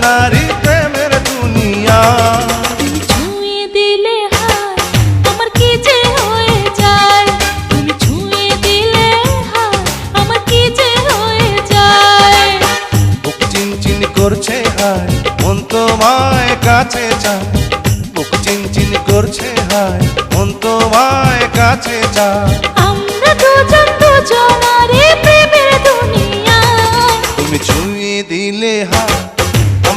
নারী প্রেমের দুনিয়া। করছে হায় মন তোমায় কাছে যায় বুক চিনচিন করছে হায় মন তোমায় কাছে যায়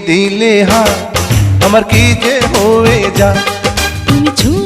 দিলে হা আমার কি যে হয়ে যা তুমি ছুঁয়ে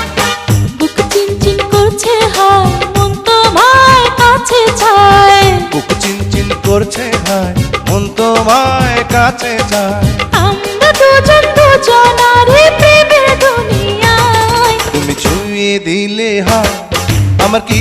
কাছে যায়। আমরা দুজন দুজনারে প্রেমের দুনিয়ায়। তুমি ছুঁয়ে দিলে হয় আমার কি